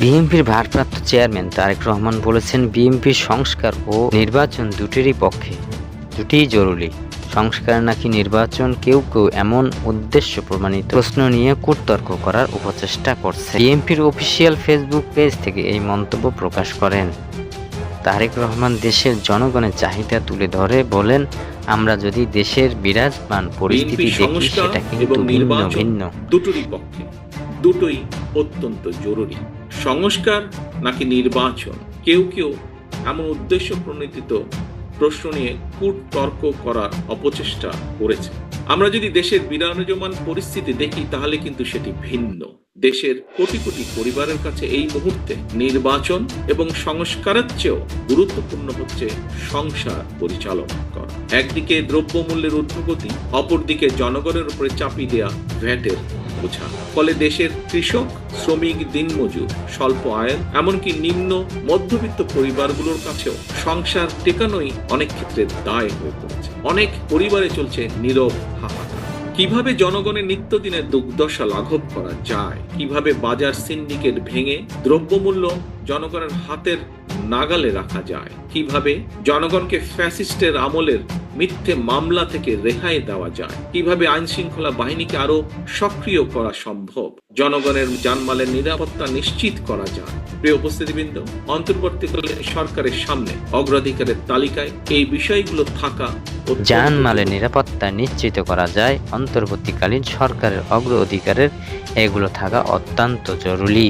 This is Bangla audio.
বিএনপির ভারপ্রাপ্ত চেয়ারম্যান তারেক রহমান বলেছেন বিএনপির সংস্কার ও নির্বাচন দুটিরই পক্ষে। দুটিই জরুরি। সংস্কার নাকি নির্বাচন? কেউ কেউ এমন উদ্দেশ্য প্রমাণিত প্রশ্ন নিয়ে কূটতর্ক করার উপচেষ্টা করছে। বিএনপির অফিসিয়াল ফেসবুক পেজ থেকে এই মন্তব্য প্রকাশ করেন। তারেক রহমান দেশের জনগণের চাহিদা তুলে ধরে বলেন আমরা যদি দেশের বিরাজমান পরিস্থিতি দেখি সেটা কিন্তু ভিন্ন ভিন্ন। দুটোরই পক্ষে। দুটোই অত্যন্ত জরুরি। সংস্কার নাকি নির্বাচন? কেউ কেউ এমন উদ্দেশ্য প্রণীত প্রশ্ন নিয়ে কূট তর্ক করার অপচেষ্টা করেছে। আমরা যদি দেশের বিরাজমান পরিস্থিতি দেখি, তাহলে কিন্তু সেটি ভিন্ন। দেশের কোটি কোটি পরিবারের কাছে এই মুহূর্তে নির্বাচন এবং সংস্কারের চেয়েও গুরুত্বপূর্ণ হচ্ছে সংসার পরিচালনা করা। একদিকে দ্রব্যমূল্যের ঊর্ধ্বগতি, অপরদিকে জনগণের উপরে চাপিয়ে দেওয়া ভ্যাটের বোঝা। ফলে দেশের কৃষক, শ্রমিক দিনমজুর, স্বল্প আয়ের, এমনকি নিম্ন, মধ্যবিত্ত পরিবারগুলোর কাছেও সংসার টেকানোই অনেক ক্ষেত্রে দায় হয়ে পড়েছে। অনেক পরিবারে চলছে নীরব হাহাকার। কীভাবে জনগণের নিত্যদিনের দুর্দশা লাঘব করা যায়? কীভাবে বাজার সিন্ডিকেট ভেঙে দ্রব্যমূল্য জনগণের হাতের নাগালে রাখা যায়? কীভাবে জনগণকে ফ্যাসিস্টের আমলের মিথ্যে মামলা থেকে রেহাই দেওয়া যায়। কীভাবে আইন শৃঙ্খলা বাহিনীকে আরও সক্রিয় করা সম্ভব? জনগণের জানমালের নিরাপত্তা নিশ্চিত করা যায়। প্রিয় উপস্থিতিবৃন্দ, অন্তর্বর্তীকালে সরকারের সামনে অগ্রাধিকারের তালিকায় এই বিষয়গুলো থাকা জানমালের নিরাপত্তা নিশ্চিত করা যায়। অন্তর্বর্তীকালীন সরকারের অগ্র অধিকারের এগুলো থাকা অত্যন্ত জরুরি।